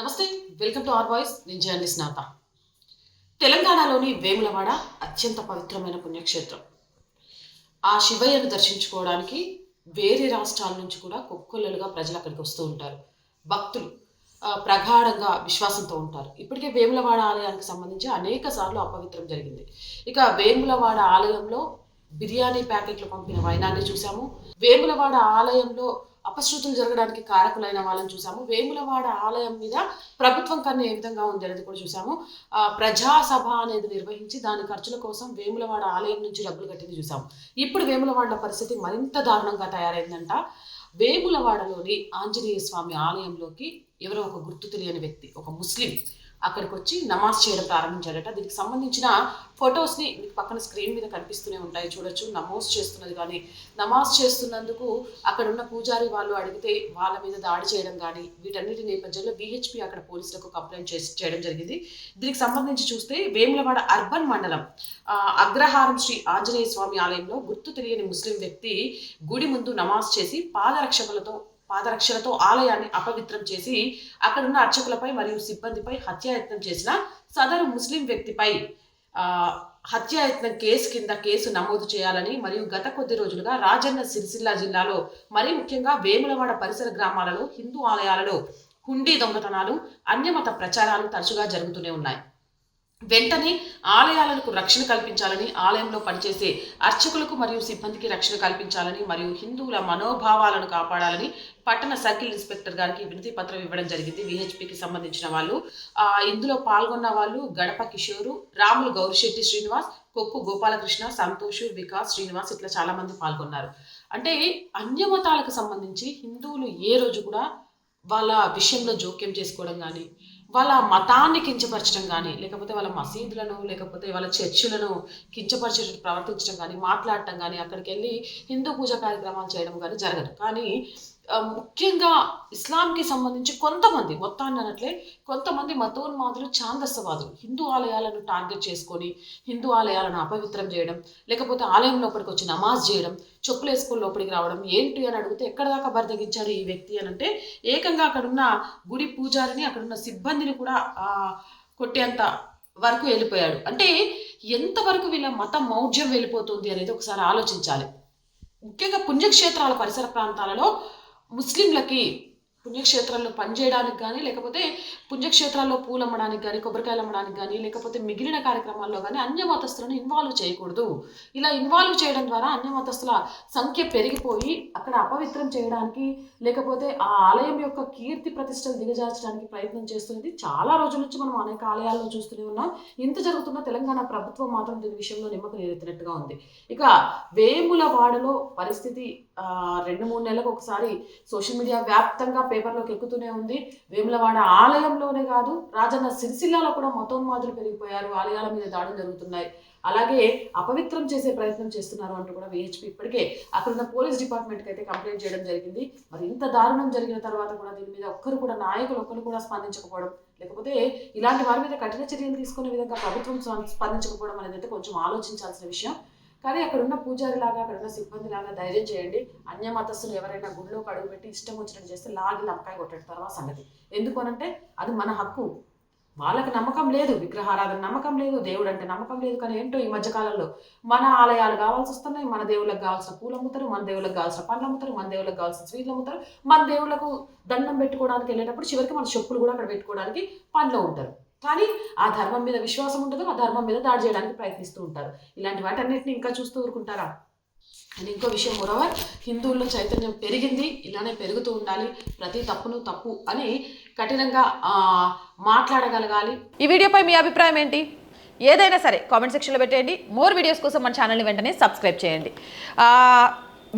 నమస్తే welcome to R voice. నేను journalist నాత. తెలంగాణలోని వేములవాడ అత్యంత పవిత్రమైన పుణ్యక్షేత్రం. ఆ శివయ్యను దర్శించుకోవడానికి వేరే రాష్ట్రాల నుంచి కూడా కుక్కలుగా ప్రజలు అక్కడికి వస్తూ ఉంటారు. భక్తులు ప్రగాఢంగా విశ్వాసంతో ఉంటారు. ఇప్పటికే వేములవాడ ఆలయానికి సంబంధించి అనేక సార్లు అపవిత్రం జరిగింది. ఇక వేములవాడ ఆలయంలో బిర్యానీ ప్యాకెట్లు పంపిన వైనాన్ని చూసాము వేములవాడ ఆలయంలో అపశృతులు జరగడానికి కారకులైన వాళ్ళని చూసాము. వేములవాడ ఆలయం మీద ప్రభుత్వం కన్నా ఏ విధంగా ఉంది అనేది కూడా చూసాము. ప్రజాసభ అనేది నిర్వహించి దాని ఖర్చుల కోసం వేములవాడ ఆలయం నుంచి డబ్బులు కట్టింది చూసాము. ఇప్పుడు వేములవాడ పరిస్థితి మరింత దారుణంగా తయారైందంట. వేములవాడలోని ఆంజనేయ స్వామి ఆలయంలోకి ఎవరో ఒక గుర్తు తెలియని వ్యక్తి ఒక ముస్లిం అక్కడికి వచ్చి నమాజ్ చేయడం ప్రారంభించాడట. దీనికి సంబంధించిన ఫొటోస్ని మీకు పక్కన స్క్రీన్ మీద కనిపిస్తూనే ఉంటాయి చూడొచ్చు. నమాజ్ చేస్తున్నది కానీ నమాజ్ చేస్తున్నందుకు అక్కడ ఉన్న పూజారి వాళ్ళు అడిగితే వాళ్ళ మీద దాడి చేయడం కానీ వీటన్నిటి నేపథ్యంలో బీహెచ్పి అక్కడ పోలీసులకు కంప్లైంట్ చేసి చేయడం జరిగింది. దీనికి సంబంధించి చూస్తే వేములవాడ అర్బన్ మండలం అగ్రహారం శ్రీ ఆంజనేయ స్వామి ఆలయంలో గుర్తు తెలియని ముస్లిం వ్యక్తి గుడి ముందు నమాజ్ చేసి పాదరక్షకులతో పాదరక్షలతో ఆలయాన్ని అపవిత్రం చేసి అక్కడున్న అర్చకులపై మరియు సిబ్బందిపై హత్యాయత్నం చేసిన సదరు ముస్లిం వ్యక్తిపై హత్యాయత్నం కేసు కింద కేసు నమోదు చేయాలని మరియు గత కొద్ది రోజులుగా రాజన్న సిరిసిల్ల జిల్లాలో మరీ ముఖ్యంగా వేములవాడ పరిసర గ్రామాలలో హిందూ ఆలయాలలో హుండీ దొంగతనాలు అన్యమత ప్రచారాలు తరచుగా జరుగుతూనే ఉన్నాయి. వెంటనే ఆలయాలకు రక్షణ కల్పించాలని ఆలయంలో పనిచేసే అర్చకులకు మరియు సిబ్బందికి రక్షణ కల్పించాలని మరియు హిందువుల మనోభావాలను కాపాడాలని పట్టణ సర్కిల్ ఇన్స్పెక్టర్ గారికి వినతి పత్రం ఇవ్వడం జరిగింది. విహెచ్పికి సంబంధించిన వాళ్ళు. ఇందులో పాల్గొన్న వాళ్ళు గడప కిషోరు రాములు గౌరిశెట్టి శ్రీనివాస్ కొక్కు గోపాలకృష్ణ సంతోష్ వికాస్ శ్రీనివాస్ ఇట్లా చాలామంది పాల్గొన్నారు. అంటే అన్యమతాలకు సంబంధించి హిందువులు ఏ రోజు కూడా వాళ్ళ విషయంలో జోక్యం చేసుకోవడం కానీ వాళ్ళ మతాన్ని కించపరచడం కానీ లేకపోతే వాళ్ళ మసీదులను లేకపోతే వాళ్ళ చర్చిలను కించపరిచేటట్టు ప్రవర్తించడం కానీ మాట్లాడటం కానీ అక్కడికి వెళ్ళి హిందూ పూజ కార్యక్రమాలు చేయడం కానీ జరగదు. కానీ ముఖ్యంగా ఇస్లాంకి సంబంధించి కొంతమంది మొత్తాన్ని అనట్లే కొంతమంది మతోన్మాదులు ఛాందస్సవాదులు హిందూ ఆలయాలను టార్గెట్ చేసుకొని హిందూ ఆలయాలను అపవిత్రం చేయడం లేకపోతే ఆలయం లోపలికి వచ్చి నమాజ్ చేయడం చెప్పులు వేసుకుని లోపలికి రావడం ఏంటి అని అడిగితే ఎక్కడ దాకా బర్దగించారు ఈ వ్యక్తి అని అంటే ఏకంగా అక్కడున్న గుడి పూజారిని అక్కడున్న సిబ్బందిని కూడా కొట్టేంత వరకు వెళ్ళిపోయాడు. అంటే ఎంతవరకు వీళ్ళ మత మౌఢ్యం వెళ్ళిపోతుంది అనేది ఒకసారి ఆలోచించాలి. ముఖ్యంగా పుణ్యక్షేత్రాల పరిసర ప్రాంతాలలో ముస్లింలకి పుణ్యక్షేత్రాల్లో పనిచేయడానికి కానీ లేకపోతే పుణ్యక్షేత్రాల్లో పూలు అమ్మడానికి కానీ కొబ్బరికాయలు అమ్మడానికి కానీ లేకపోతే మిగిలిన కార్యక్రమాల్లో కానీ అన్య మతస్థులను ఇన్వాల్వ్ చేయకూడదు. ఇలా ఇన్వాల్వ్ చేయడం ద్వారా అన్య మతస్థుల సంఖ్య పెరిగిపోయి అక్కడ అపవిత్రం చేయడానికి లేకపోతే ఆ ఆలయం యొక్క కీర్తి ప్రతిష్టలు దిగజార్చడానికి ప్రయత్నం చేస్తున్నది చాలా రోజుల నుంచి మనం అనేక ఆలయాల్లో చూస్తూనే ఉన్నాం. ఇంత జరుగుతున్న తెలంగాణ ప్రభుత్వం మాత్రం దీని విషయంలో నిమ్మకం నీరెత్తినట్టుగా ఉంది. ఇక వేములవాడలో పరిస్థితి రెండు మూడు నెలలకు ఒకసారి సోషల్ మీడియా వ్యాప్తంగా పేపర్లోకి ఎక్కుతూనే ఉంది. వేములవాడ ఆలయంలోనే కాదు రాజన్న సిరిసిల్లాలో కూడా మతోన్మాదులు పెరిగిపోయారు. ఆలయాల మీద దాడులు జరుగుతున్నాయి. అలాగే అపవిత్రం చేసే ప్రయత్నం చేస్తున్నారు అంటూ కూడా విహెచ్పి ఇప్పటికే అక్కడ ఉన్న పోలీస్ డిపార్ట్మెంట్కి అయితే కంప్లైంట్ చేయడం జరిగింది. మరి ఇంత దారుణం జరిగిన తర్వాత కూడా దీని మీద ఒక్కరు కూడా నాయకులు ఒక్కరు కూడా స్పందించకపోవడం లేకపోతే ఇలాంటి వారి మీద కఠిన చర్యలు తీసుకునే విధంగా ప్రభుత్వం స్పందించకపోవడం అనేది అయితే కొంచెం ఆలోచించాల్సిన విషయం. కానీ అక్కడ ఉన్న పూజారి లాగా అక్కడ ఉన్న సిబ్బంది లాగా ధైర్యం చేయండి. అన్య మతస్థులు ఎవరైనా గుళ్ళో అడుగు పెట్టి ఇష్టం వచ్చినట్టు చేస్తే లాగి లమ్మకాయ కొట్టడం తర్వాత సంగతి. ఎందుకనంటే అది మన హక్కు. వాళ్ళకి నమ్మకం లేదు విగ్రహారాధన నమ్మకం లేదు దేవుడు అంటే నమ్మకం లేదు కానీ ఏంటో ఈ మధ్యకాలంలో? మన ఆలయాలు కావాల్సి వస్తున్నాయి మన దేవుళ్ళకి కావాల్సిన పూలు అమ్ముతారు మన దేవుళ్ళకి కావాల్సిన పండ్లు అమ్ముతారు మన దేవుళ్ళకి కావాల్సిన స్వీట్లు అమ్ముతారు. మన దేవుళ్ళకు దండం పెట్టుకోవడానికి వెళ్ళేటప్పుడు చివరికి మన చెప్పులు కూడా అక్కడ పెట్టుకోవడానికి పనిలో ఉంటారు. కానీ ఆ ధర్మం మీద విశ్వాసం ఉంటుందో ఆ ధర్మం మీద దాడి చేయడానికి ప్రయత్నిస్తూ ఉంటారు. ఇలాంటి వాటన్నిటిని ఇంకా చూస్తూ ఊరుకుంటారా? అండ్ ఇంకో విషయం మొరవర్ హిందువుల్లో చైతన్యం పెరిగింది ఇలానే పెరుగుతూ ఉండాలి ప్రతి తప్పును తప్పు అని కఠినంగా మాట్లాడగలగాలి. ఈ వీడియోపై మీ అభిప్రాయం ఏంటి? ఏదైనా సరే కామెంట్ సెక్షన్లో పెట్టేయండి. మోర్ వీడియోస్ కోసం మన ఛానల్ని వెంటనే సబ్స్క్రైబ్ చేయండి.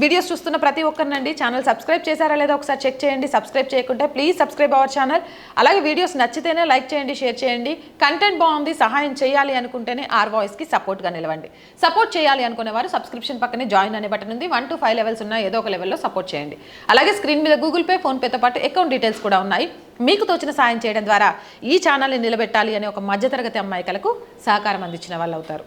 వీడియోస్ చూస్తున్న ప్రతి ఒక్కరినండి. ఛానల్ సబ్స్క్రైబ్ చేశారా లేదా ఒకసారి చెక్ చేయండి. సబ్స్క్రైబ్ చేయకుంటే ప్లీజ్ సబ్స్క్రైబ్ అవర్ ఛానల్ అలాగే వీడియోస్ నచ్చితేనే లైక్ చేయండి షేర్ చేయండి. కంటెంట్ బాగుంది సహాయం చేయాలి అనుకుంటేనే ఆర్ వాయిస్కి సపోర్ట్గా నిలవండి. సపోర్ట్ చేయాలి అనుకునే వారు సబ్స్క్రిప్షన్ పక్కనే జాయిన్ అనే బటన్ ఉంది. వన్ టు ఫైవ్ లెవెల్స్ ఉన్న ఏదో ఒక లెవెల్లో సపోర్ట్ చేయండి. అలాగే స్క్రీన్ మీద గూగుల్ పే ఫోన్పేతో పాటు అకౌంట్ డీటెయిల్స్ కూడా ఉన్నాయి. మీకు తోచిన సాయం చేయడం ద్వారా ఈ ఛానల్ని నిలబెట్టాలి అనే ఒక మధ్యతరగతి అమ్మాయికలకు సహకారం అందించిన వాళ్ళు అవుతారు.